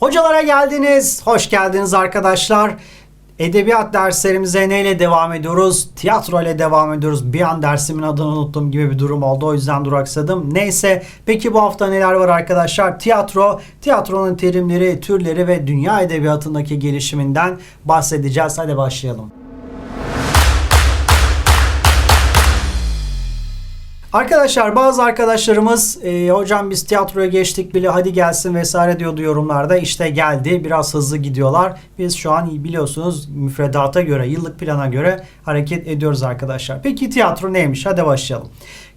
Hocalara geldiniz. Hoş geldiniz arkadaşlar. Edebiyat derslerimize neyle devam ediyoruz? Tiyatro ile devam ediyoruz. Bir an dersimin adını unuttum gibi bir durum oldu. O yüzden duraksadım. Neyse. Peki bu hafta neler var arkadaşlar? Tiyatro, tiyatronun terimleri, türleri ve dünya edebiyatındaki gelişiminden bahsedeceğiz. Hadi başlayalım. Arkadaşlar bazı arkadaşlarımız e, hocam biz tiyatroya geçtik bile hadi gelsin vesaire diyordu yorumlarda. İşte geldi biraz hızlı gidiyorlar. Biz şu an biliyorsunuz müfredata göre yıllık plana göre hareket ediyoruz arkadaşlar. Peki tiyatro neymiş? Hadi başlayalım.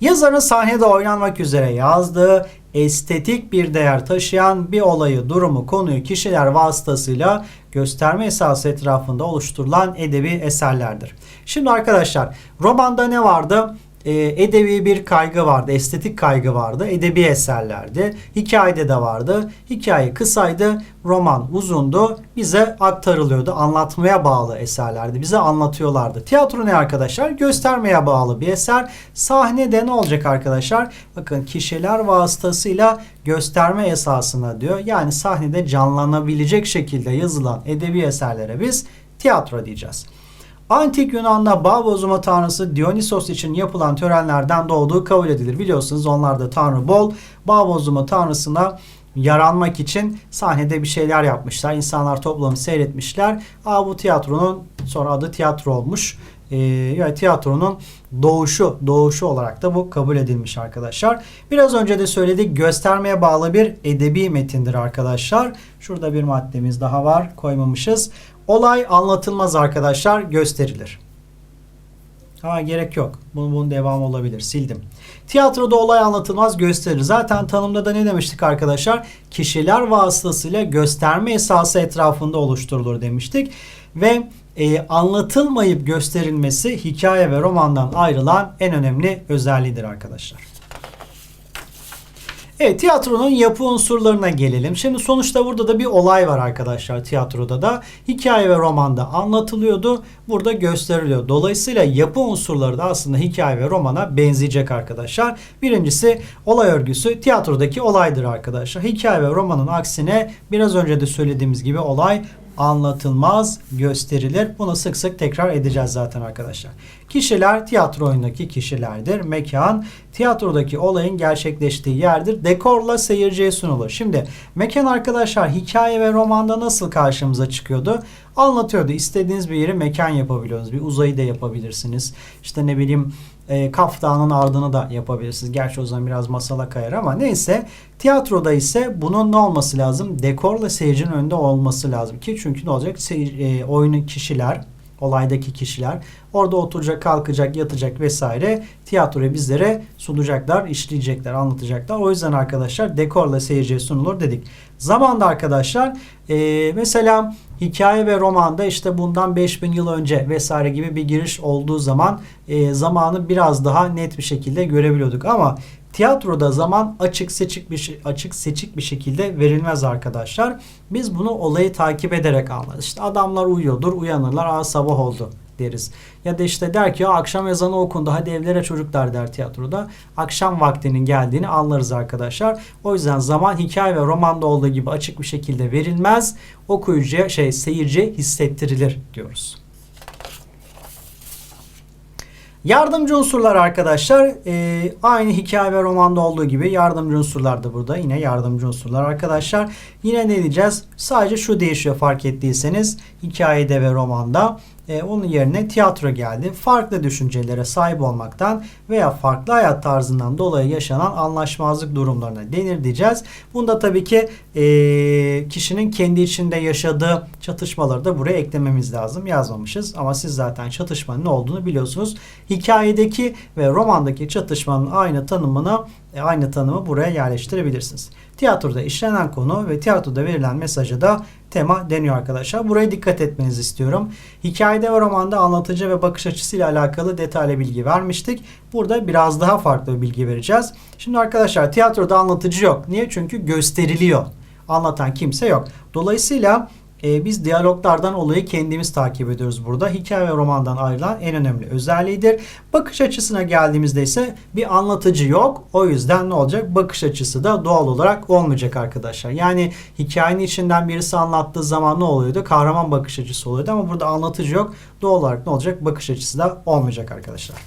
Yazarın sahnede oynanmak üzere yazdığı estetik bir değer taşıyan bir olayı, durumu, konuyu kişiler vasıtasıyla gösterme esası etrafında oluşturulan edebi eserlerdir. Şimdi arkadaşlar romanda ne vardı? E, edebi bir kaygı vardı, estetik kaygı vardı, edebi eserlerdi. Hikayede de vardı. Hikaye kısaydı, roman uzundu, bize aktarılıyordu. Anlatmaya bağlı eserlerdi. Bize anlatıyorlardı. Tiyatro ne arkadaşlar? Göstermeye bağlı bir eser. Sahnede ne olacak arkadaşlar? Bakın kişiler vasıtasıyla gösterme esasına diyor. Yani sahnede canlanabilecek şekilde yazılan edebi eserlere biz tiyatro diyeceğiz. Antik Yunan'da bağ bozma tanrısı Dionysos için yapılan törenlerden doğduğu kabul edilir. Biliyorsunuz onlar da tanrı bol. Bağ bozma tanrısına yaranmak için sahnede bir şeyler yapmışlar. İnsanlar toplanıp seyretmişler. Aa, bu tiyatronun sonra adı tiyatro olmuş. Ee, yani tiyatronun doğuşu, doğuşu olarak da bu kabul edilmiş arkadaşlar. Biraz önce de söyledik göstermeye bağlı bir edebi metindir arkadaşlar. Şurada bir maddemiz daha var koymamışız. Olay anlatılmaz arkadaşlar gösterilir. Ha gerek yok. Bunun, bunun devamı olabilir. Sildim. Tiyatroda olay anlatılmaz gösterilir. Zaten tanımda da ne demiştik arkadaşlar? Kişiler vasıtasıyla gösterme esası etrafında oluşturulur demiştik. Ve e, anlatılmayıp gösterilmesi hikaye ve romandan ayrılan en önemli özelliğidir arkadaşlar. Evet tiyatronun yapı unsurlarına gelelim. Şimdi sonuçta burada da bir olay var arkadaşlar tiyatroda da. Hikaye ve romanda anlatılıyordu. Burada gösteriliyor. Dolayısıyla yapı unsurları da aslında hikaye ve romana benzeyecek arkadaşlar. Birincisi olay örgüsü tiyatrodaki olaydır arkadaşlar. Hikaye ve romanın aksine biraz önce de söylediğimiz gibi olay anlatılmaz, gösterilir. Bunu sık sık tekrar edeceğiz zaten arkadaşlar. Kişiler tiyatro oyundaki kişilerdir. Mekan tiyatrodaki olayın gerçekleştiği yerdir. Dekorla seyirciye sunulur. Şimdi mekan arkadaşlar hikaye ve romanda nasıl karşımıza çıkıyordu? Anlatıyordu. İstediğiniz bir yeri mekan yapabiliyorsunuz. Bir uzayı da yapabilirsiniz. İşte ne bileyim e, Kaf Dağı'nın ardını da yapabilirsiniz. Gerçi o zaman biraz masala kayar ama neyse. Tiyatroda ise bunun ne olması lazım? Dekorla seyircinin önünde olması lazım ki çünkü ne olacak? Seyir, e, oyunun kişiler, olaydaki kişiler orada oturacak, kalkacak, yatacak vesaire tiyatroyu bizlere sunacaklar, işleyecekler, anlatacaklar. O yüzden arkadaşlar dekorla seyirciye sunulur dedik. Zamanda arkadaşlar e, mesela hikaye ve romanda işte bundan 5000 yıl önce vesaire gibi bir giriş olduğu zaman e, zamanı biraz daha net bir şekilde görebiliyorduk ama Tiyatroda zaman açık seçik bir açık seçik bir şekilde verilmez arkadaşlar. Biz bunu olayı takip ederek anlarız. İşte adamlar uyuyordur, uyanırlar, aa sabah oldu deriz. Ya da işte der ki akşam ezanı okundu hadi evlere çocuklar der tiyatroda. Akşam vaktinin geldiğini anlarız arkadaşlar. O yüzden zaman hikaye ve romanda olduğu gibi açık bir şekilde verilmez. Okuyucuya şey seyirciye hissettirilir diyoruz. Yardımcı unsurlar arkadaşlar e, aynı hikaye ve romanda olduğu gibi yardımcı unsurlar da burada yine yardımcı unsurlar arkadaşlar. Yine ne diyeceğiz? Sadece şu değişiyor fark ettiyseniz hikayede ve romanda e, onun yerine tiyatro geldi. Farklı düşüncelere sahip olmaktan veya farklı hayat tarzından dolayı yaşanan anlaşmazlık durumlarına denir diyeceğiz. Bunda tabii ki e, kişinin kendi içinde yaşadığı çatışmaları da buraya eklememiz lazım. Yazmamışız ama siz zaten çatışmanın ne olduğunu biliyorsunuz. Hikayedeki ve romandaki çatışmanın aynı tanımını e, aynı tanımı buraya yerleştirebilirsiniz. Tiyatroda işlenen konu ve tiyatroda verilen mesajı da tema deniyor arkadaşlar. Buraya dikkat etmenizi istiyorum. Hikayede ve romanda anlatıcı ve bakış açısıyla alakalı detaylı bilgi vermiştik. Burada biraz daha farklı bir bilgi vereceğiz. Şimdi arkadaşlar tiyatroda anlatıcı yok. Niye? Çünkü gösteriliyor. Anlatan kimse yok. Dolayısıyla e, biz diyaloglardan olayı kendimiz takip ediyoruz burada. Hikaye ve romandan ayrılan en önemli özelliğidir. Bakış açısına geldiğimizde ise bir anlatıcı yok. O yüzden ne olacak? Bakış açısı da doğal olarak olmayacak arkadaşlar. Yani hikayenin içinden birisi anlattığı zaman ne oluyordu? Kahraman bakış açısı oluyordu ama burada anlatıcı yok. Doğal olarak ne olacak? Bakış açısı da olmayacak arkadaşlar.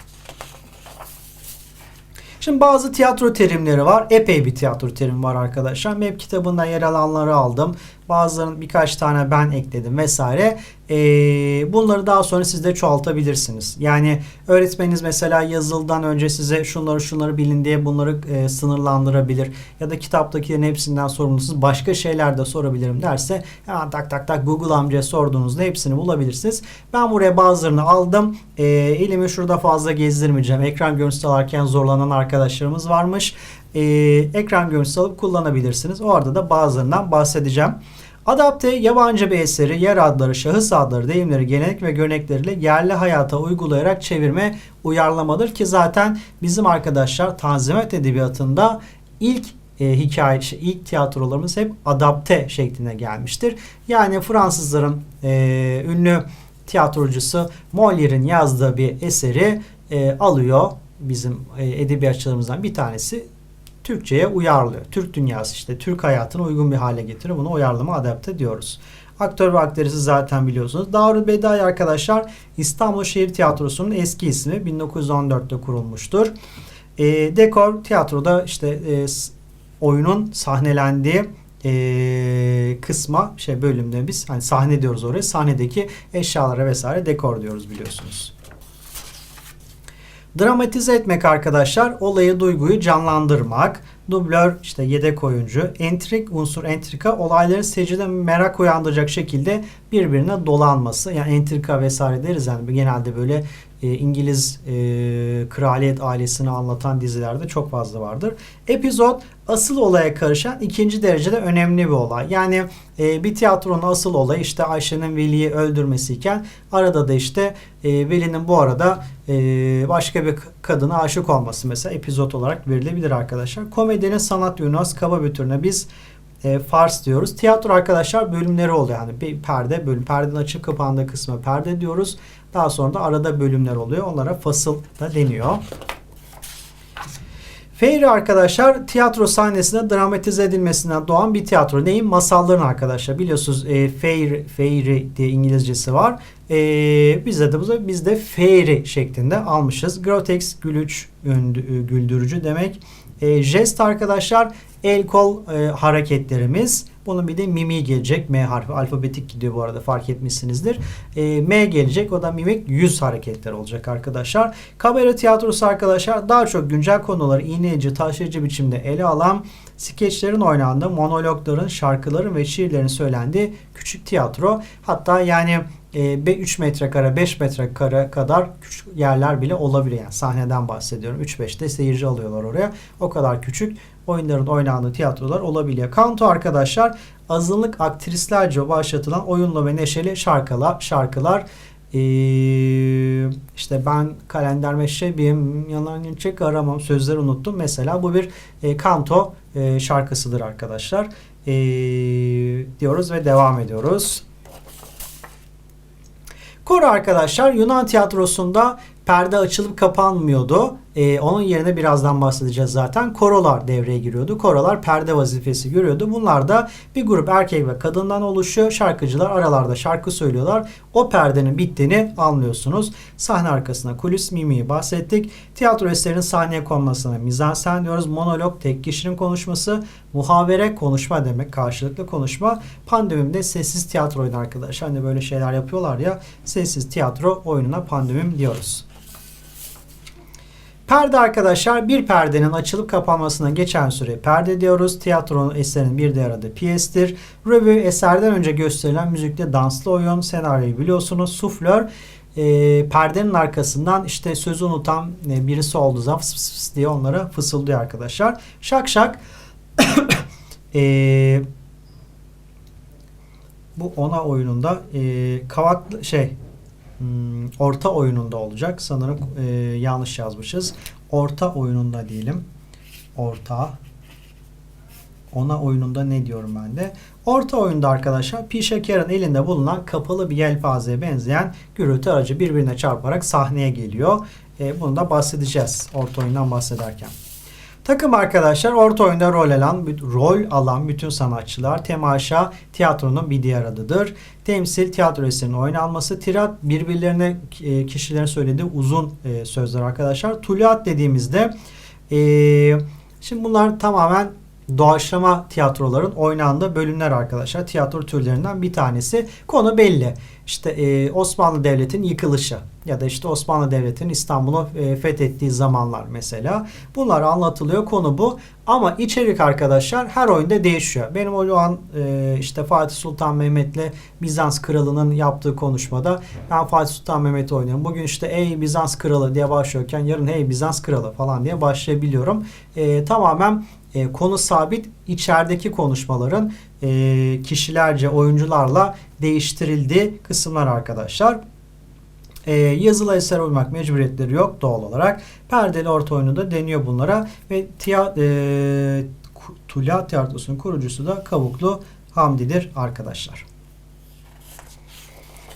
Şimdi bazı tiyatro terimleri var. Epey bir tiyatro terimi var arkadaşlar. Map kitabından yer alanları aldım. Bazılarının birkaç tane ben ekledim vesaire. Ee, bunları daha sonra siz de çoğaltabilirsiniz. Yani öğretmeniniz mesela yazıldan önce size şunları şunları bilin diye bunları e, sınırlandırabilir. Ya da kitaptakilerin hepsinden sorumlusunuz. Başka şeyler de sorabilirim derse hemen tak tak tak Google amcaya sorduğunuzda hepsini bulabilirsiniz. Ben buraya bazılarını aldım. E, elimi şurada fazla gezdirmeyeceğim. Ekran görüntüsü alırken zorlanan arkadaşlarımız varmış. E, ekran görüntüsü alıp kullanabilirsiniz. Orada da bazılarından bahsedeceğim. Adapte yabancı bir eseri, yer adları, şahıs adları, deyimleri, gelenek ve görenekleriyle yerli hayata uygulayarak çevirme uyarlamadır ki zaten bizim arkadaşlar Tanzimat Edebiyatı'nda ilk e, hikaye, şey, ilk tiyatrolarımız hep adapte şeklinde gelmiştir. Yani Fransızların e, ünlü tiyatrocusu Molière'in yazdığı bir eseri e, alıyor bizim e, edebiyatçılarımızdan bir tanesi Türkçe'ye uyarlıyor. Türk dünyası işte Türk hayatına uygun bir hale getiriyor. Bunu uyarlama adapte diyoruz. Aktör ve aktrisi zaten biliyorsunuz. Darül Bedai arkadaşlar İstanbul Şehir Tiyatrosu'nun eski ismi 1914'te kurulmuştur. E, dekor tiyatroda işte e, oyunun sahnelendiği e, kısma şey bölümde biz hani sahne diyoruz oraya. Sahnedeki eşyalara vesaire dekor diyoruz biliyorsunuz. Dramatize etmek arkadaşlar olayı duyguyu canlandırmak. Dublör işte yedek oyuncu. Entrik unsur entrika olayların seyircide merak uyandıracak şekilde birbirine dolanması. Yani entrika vesaire deriz yani genelde böyle e, İngiliz e, kraliyet ailesini anlatan dizilerde çok fazla vardır. Epizod asıl olaya karışan ikinci derecede önemli bir olay. Yani e, bir tiyatronun asıl olayı işte Ayşe'nin Veli'yi öldürmesiyken arada da işte e, Veli'nin bu arada e, başka bir kadına aşık olması mesela epizod olarak verilebilir arkadaşlar. Komedinin sanat yönü kaba bir türüne biz e, fars diyoruz. Tiyatro arkadaşlar bölümleri oluyor. Yani bir perde bölüm. Perdenin açıp kapandığı kısmı perde diyoruz. Daha sonra da arada bölümler oluyor. Onlara fasıl da deniyor. Feyri arkadaşlar tiyatro sahnesinde dramatize edilmesinden doğan bir tiyatro. Neyin? Masalların arkadaşlar. Biliyorsunuz e, Feyri, Feyri diye İngilizcesi var. E, bizde de bu bizde Feyri şeklinde almışız. Grotesk, gülüç, güldürücü demek. E, jest arkadaşlar el kol e, hareketlerimiz. Bunun bir de mimi gelecek. M harfi alfabetik gidiyor bu arada fark etmişsinizdir. E, M gelecek. O da mimik yüz hareketler olacak arkadaşlar. Kamera tiyatrosu arkadaşlar daha çok güncel konuları iğneleyici, taşıyıcı biçimde ele alan skeçlerin oynandığı, monologların, şarkıların ve şiirlerin söylendiği küçük tiyatro. Hatta yani e, 3 metrekare 5 metrekare kadar küçük yerler bile olabilir. Yani sahneden bahsediyorum. 3-5'te seyirci alıyorlar oraya. O kadar küçük oyunların oynandığı tiyatrolar olabiliyor. Kanto arkadaşlar azınlık aktrislerce başlatılan oyunlu ve neşeli şarkılar, şarkılar ee, işte ben kalender meşrebiyim yalan çek aramam sözleri unuttum. Mesela bu bir e, kanto e, şarkısıdır arkadaşlar. E, diyoruz ve devam ediyoruz. Koro arkadaşlar Yunan tiyatrosunda perde açılıp kapanmıyordu. Ee, onun yerine birazdan bahsedeceğiz zaten. Korolar devreye giriyordu. Korolar perde vazifesi görüyordu. Bunlar da bir grup erkek ve kadından oluşuyor. Şarkıcılar aralarda şarkı söylüyorlar. O perdenin bittiğini anlıyorsunuz. Sahne arkasına kulis mimiği bahsettik. Tiyatro eserinin sahneye konmasına mizansen diyoruz. Monolog tek kişinin konuşması. Muhavere konuşma demek. Karşılıklı konuşma. Pandemimde sessiz tiyatro oyunu arkadaşlar. Hani böyle şeyler yapıyorlar ya. Sessiz tiyatro oyununa pandemim diyoruz. Perde arkadaşlar bir perdenin açılıp kapanmasına geçen süre perde diyoruz. Tiyatronun eserinin bir diğer adı piyestir. Revue eserden önce gösterilen müzikte danslı oyun senaryoyu biliyorsunuz. Suflör e, perdenin arkasından işte sözü unutan e, birisi olduğu zaman fıs fıs fıs diye onlara fısıldıyor arkadaşlar. Şak şak e, bu ona oyununda e, kavaklı şey Hmm, orta oyununda olacak. Sanırım e, yanlış yazmışız. Orta oyununda diyelim. Orta Ona oyununda ne diyorum ben de. Orta oyunda arkadaşlar Pi Şeker'in elinde bulunan kapalı bir yelpazeye benzeyen gürültü aracı birbirine çarparak sahneye geliyor. E, bunu da bahsedeceğiz orta oyundan bahsederken. Takım arkadaşlar orta oyunda rol alan, rol alan bütün sanatçılar temaşa tiyatronun bir diğer adıdır. Temsil tiyatro eserinin oynanması, tirat birbirlerine e, kişilerin söylediği uzun e, sözler arkadaşlar. Tuliyat dediğimizde e, şimdi bunlar tamamen doğaçlama tiyatroların oynandığı bölümler arkadaşlar. Tiyatro türlerinden bir tanesi. Konu belli. İşte e, Osmanlı Devleti'nin yıkılışı ya da işte Osmanlı Devleti'nin İstanbul'u e, fethettiği zamanlar mesela. Bunlar anlatılıyor. Konu bu. Ama içerik arkadaşlar her oyunda değişiyor. Benim o an e, işte Fatih Sultan Mehmet'le Bizans Kralı'nın yaptığı konuşmada ben Fatih Sultan Mehmet'i oynuyorum. Bugün işte ey Bizans Kralı diye başlıyorken yarın hey Bizans Kralı falan diye başlayabiliyorum. E, tamamen e, konu sabit. İçerideki konuşmaların e, kişilerce oyuncularla değiştirildiği kısımlar arkadaşlar. E, yazılı eser uymak mecburiyetleri yok doğal olarak. Perdeli orta oyunu da deniyor bunlara ve tiya, e, Tulya Tiyatrosu'nun kurucusu da Kavuklu Hamdi'dir arkadaşlar.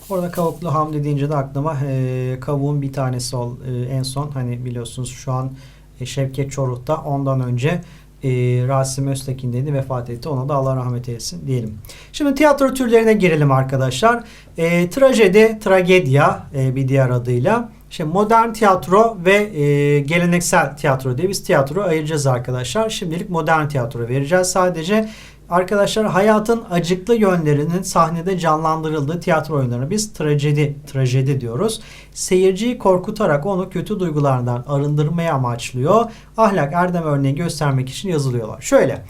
Orada Kavuklu Hamdi deyince de aklıma e, kavuğun bir tanesi ol, e, en son hani biliyorsunuz şu an e, Şevket Çoruh'ta ondan önce e, Rasim Öztekin'deydi vefat etti. Ona da Allah rahmet eylesin diyelim. Şimdi tiyatro türlerine girelim arkadaşlar. E, trajedi, tragedya e, bir diğer adıyla. Şimdi modern tiyatro ve e, geleneksel tiyatro diye biz tiyatro ayıracağız arkadaşlar. Şimdilik modern tiyatro vereceğiz sadece. Arkadaşlar hayatın acıklı yönlerinin sahnede canlandırıldığı tiyatro oyunlarına biz trajedi, trajedi diyoruz. Seyirciyi korkutarak onu kötü duygulardan arındırmaya amaçlıyor. Ahlak, erdem örneği göstermek için yazılıyorlar. Şöyle,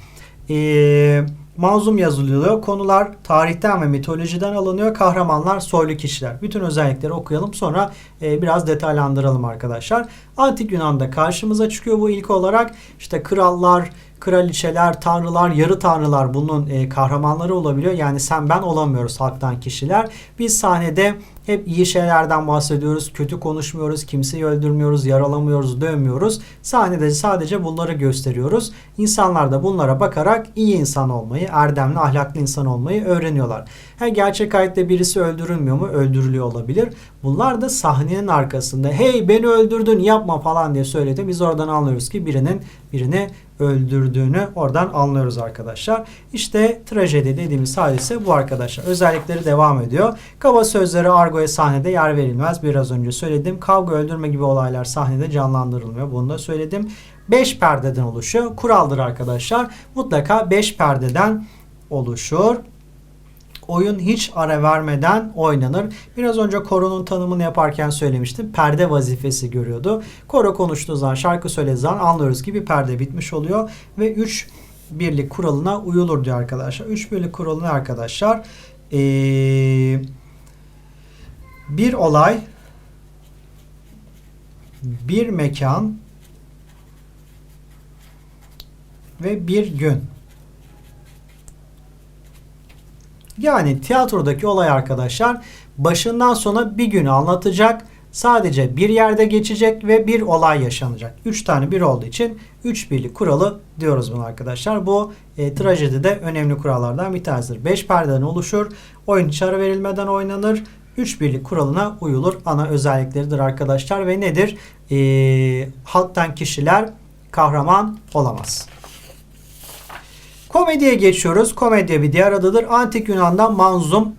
eee manzum yazılıyor. Konular tarihten ve mitolojiden alınıyor. Kahramanlar soylu kişiler. Bütün özellikleri okuyalım sonra e, biraz detaylandıralım arkadaşlar. Antik Yunan'da karşımıza çıkıyor bu ilk olarak. İşte krallar, kraliçeler, tanrılar, yarı tanrılar bunun e, kahramanları olabiliyor. Yani sen ben olamıyoruz halktan kişiler. Biz sahnede hep iyi şeylerden bahsediyoruz. Kötü konuşmuyoruz. Kimseyi öldürmüyoruz. Yaralamıyoruz. Dövmüyoruz. Sahnede sadece bunları gösteriyoruz. İnsanlar da bunlara bakarak iyi insan olmayı, erdemli, ahlaklı insan olmayı öğreniyorlar. Ha, gerçek hayatta birisi öldürülmüyor mu? Öldürülüyor olabilir. Bunlar da sahnenin arkasında hey beni öldürdün yapma falan diye söyledi. Biz oradan anlıyoruz ki birinin birini öldürdüğünü oradan anlıyoruz arkadaşlar. İşte trajedi dediğimiz hadise bu arkadaşlar. Özellikleri devam ediyor. Kaba sözleri argoya sahnede yer verilmez. Biraz önce söyledim. Kavga öldürme gibi olaylar sahnede canlandırılmıyor. Bunu da söyledim. 5 perdeden oluşuyor. Kuraldır arkadaşlar. Mutlaka 5 perdeden oluşur. Oyun hiç ara vermeden oynanır. Biraz önce koronun tanımını yaparken söylemiştim. Perde vazifesi görüyordu. Koro konuştuğu zaman, şarkı söylediği zaman anlıyoruz ki bir perde bitmiş oluyor. Ve 3 birlik kuralına uyulur diyor arkadaşlar. 3 birlik kuralı ne arkadaşlar? Ee, bir olay, bir mekan ve bir gün. Yani tiyatrodaki olay arkadaşlar başından sona bir günü anlatacak. Sadece bir yerde geçecek ve bir olay yaşanacak. Üç tane bir olduğu için üç birlik kuralı diyoruz bunu arkadaşlar. Bu e, trajedide önemli kurallardan bir tanesidir. Beş perdeden oluşur. Oyun çarı verilmeden oynanır. Üç birlik kuralına uyulur. Ana özellikleridir arkadaşlar ve nedir? E, halktan kişiler kahraman olamaz. Komediye geçiyoruz. Komedya bir diğer adıdır. Antik Yunan'dan manzum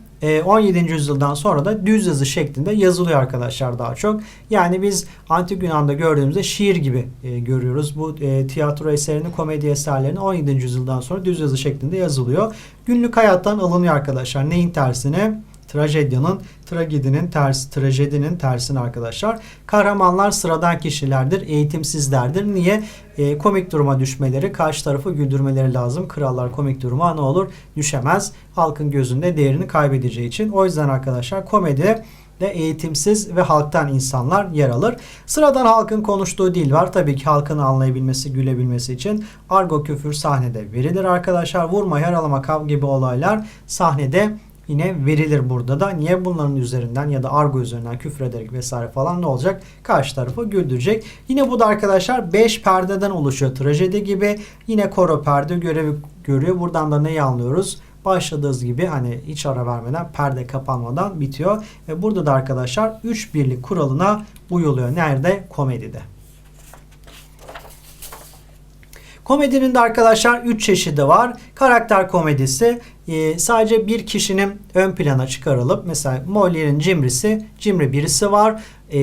17. yüzyıldan sonra da düz yazı şeklinde yazılıyor arkadaşlar daha çok. Yani biz Antik Yunan'da gördüğümüzde şiir gibi e, görüyoruz. Bu e, tiyatro eserini, komedi eserlerini 17. yüzyıldan sonra düz yazı şeklinde yazılıyor. Günlük hayattan alınıyor arkadaşlar. Neyin tersine? Trajedyanın, tragedinin tersi, trajedinin tersini arkadaşlar. Kahramanlar sıradan kişilerdir, eğitimsizlerdir. Niye? E, komik duruma düşmeleri, karşı tarafı güldürmeleri lazım. Krallar komik duruma ne olur? Düşemez. Halkın gözünde değerini kaybedeceği için. O yüzden arkadaşlar komedi de eğitimsiz ve halktan insanlar yer alır. Sıradan halkın konuştuğu dil var. Tabii ki halkın anlayabilmesi, gülebilmesi için argo küfür sahnede verilir arkadaşlar. Vurma, yaralama, kavga gibi olaylar sahnede yine verilir burada da. Niye bunların üzerinden ya da argo üzerinden küfür ederek vesaire falan ne olacak? Karşı tarafı güldürecek. Yine bu da arkadaşlar 5 perdeden oluşuyor trajedi gibi. Yine koro perde görevi görüyor. Buradan da neyi anlıyoruz? Başladığınız gibi hani hiç ara vermeden perde kapanmadan bitiyor. Ve burada da arkadaşlar 3 birlik kuralına uyuluyor. Nerede? Komedide. Komedinin de arkadaşlar 3 çeşidi var. Karakter komedisi e, sadece bir kişinin ön plana çıkarılıp mesela Molière'in cimrisi, cimri birisi var. E,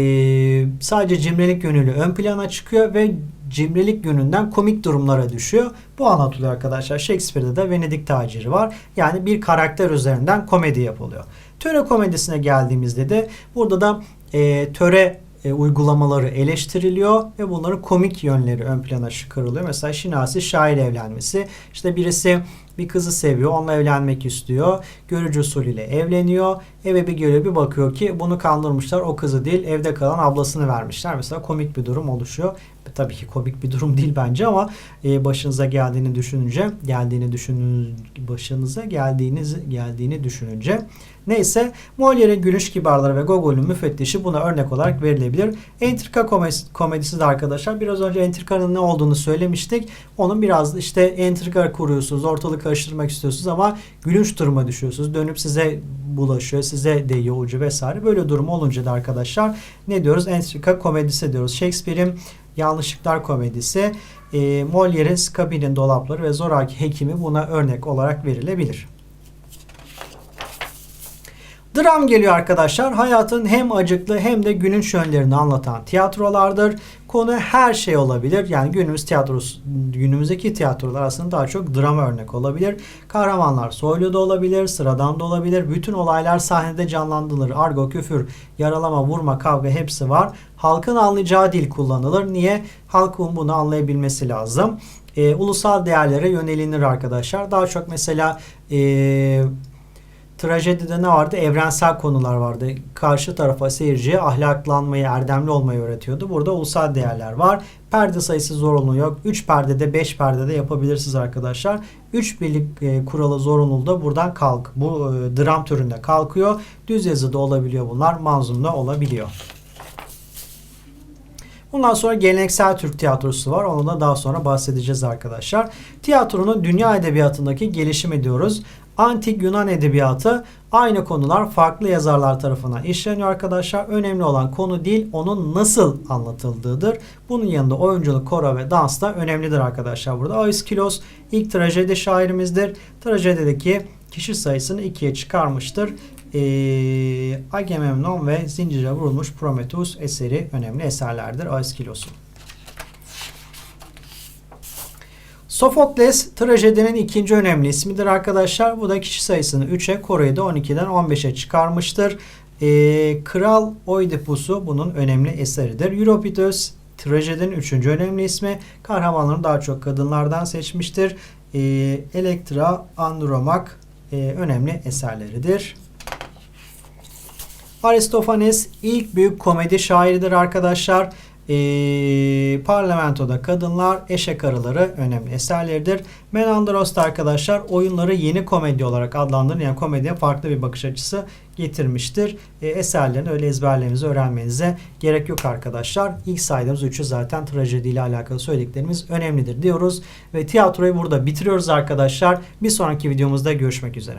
sadece cimrilik yönüyle ön plana çıkıyor ve cimrilik yönünden komik durumlara düşüyor. Bu anlatılıyor arkadaşlar. Shakespeare'de de Venedik taciri var. Yani bir karakter üzerinden komedi yapılıyor. Töre komedisine geldiğimizde de burada da e, töre e, uygulamaları eleştiriliyor ve bunların komik yönleri ön plana çıkarılıyor. Mesela Şinasi şair evlenmesi. İşte birisi bir kızı seviyor, onunla evlenmek istiyor. Görücü usulüyle evleniyor. Eve bir geliyor bir bakıyor ki bunu kandırmışlar. O kızı değil evde kalan ablasını vermişler. Mesela komik bir durum oluşuyor. Tabii ki komik bir durum değil bence ama e, başınıza geldiğini düşününce, geldiğini düşünün başınıza geldiğiniz geldiğini düşününce neyse Molière'in Gülüş Kibarları ve Gogol'ün Müfettişi buna örnek olarak verilebilir. Entrika komedisi, komedisi de arkadaşlar biraz önce entrikanın ne olduğunu söylemiştik. Onun biraz işte entrika kuruyorsunuz, ortalık karıştırmak istiyorsunuz ama gülünç duruma düşüyorsunuz. Dönüp size bulaşıyor, size değiyor ucu vesaire. Böyle durum olunca da arkadaşlar ne diyoruz? Entrika komedisi diyoruz. Shakespeare'in Yanlışlıklar komedisi, e, Molière'in Skabin'in dolapları ve Zoraki Hekimi buna örnek olarak verilebilir. Dram geliyor arkadaşlar. Hayatın hem acıklı hem de gülünç yönlerini anlatan tiyatrolardır. Konu her şey olabilir. Yani günümüz tiyatrosu, günümüzdeki tiyatrolar aslında daha çok drama örnek olabilir. Kahramanlar soylu da olabilir, sıradan da olabilir. Bütün olaylar sahnede canlandırılır. Argo, küfür, yaralama, vurma, kavga hepsi var. Halkın anlayacağı dil kullanılır. Niye? Halkın bunu anlayabilmesi lazım. Ee, ulusal değerlere yönelilir arkadaşlar. Daha çok mesela eee trajedide ne vardı? Evrensel konular vardı. Karşı tarafa seyirciye ahlaklanmayı, erdemli olmayı öğretiyordu. Burada ulusal değerler var. Perde sayısı zorunlu yok. 3 perdede 5 perdede yapabilirsiniz arkadaşlar. 3 birlik e, kuralı zorunluluğu da buradan kalk. Bu e, dram türünde kalkıyor. Düz yazıda olabiliyor bunlar. Manzumda olabiliyor. Bundan sonra geleneksel Türk tiyatrosu var. Onu da daha sonra bahsedeceğiz arkadaşlar. Tiyatronun dünya edebiyatındaki gelişimi diyoruz. Antik Yunan edebiyatı aynı konular farklı yazarlar tarafından işleniyor arkadaşlar. Önemli olan konu değil, onun nasıl anlatıldığıdır. Bunun yanında oyunculuk, koro ve dans da önemlidir arkadaşlar. Burada Aiskilos ilk trajedi şairimizdir. Trajedideki kişi sayısını ikiye çıkarmıştır. Ee, Agamemnon ve Zincire Vurulmuş Prometheus eseri önemli eserlerdir Aiskilos'un. Sofokles trajedinin ikinci önemli ismidir arkadaşlar. Bu da kişi sayısını 3'e, Kore'yi de 12'den 15'e çıkarmıştır. Ee, Kral Oidipus'u bunun önemli eseridir. Euripides trajedinin üçüncü önemli ismi. Kahramanlarını daha çok kadınlardan seçmiştir. Ee, Elektra, Andromak e, önemli eserleridir. Aristofanes ilk büyük komedi şairidir arkadaşlar. Ee, parlamentoda kadınlar, eşek arıları önemli eserleridir. Menandros da arkadaşlar oyunları yeni komedi olarak adlandırır. Yani komediye farklı bir bakış açısı getirmiştir. Ee, eserlerini öyle ezberlerinizi öğrenmenize gerek yok arkadaşlar. İlk saydığımız üçü zaten trajediyle alakalı söylediklerimiz önemlidir diyoruz. Ve tiyatroyu burada bitiriyoruz arkadaşlar. Bir sonraki videomuzda görüşmek üzere.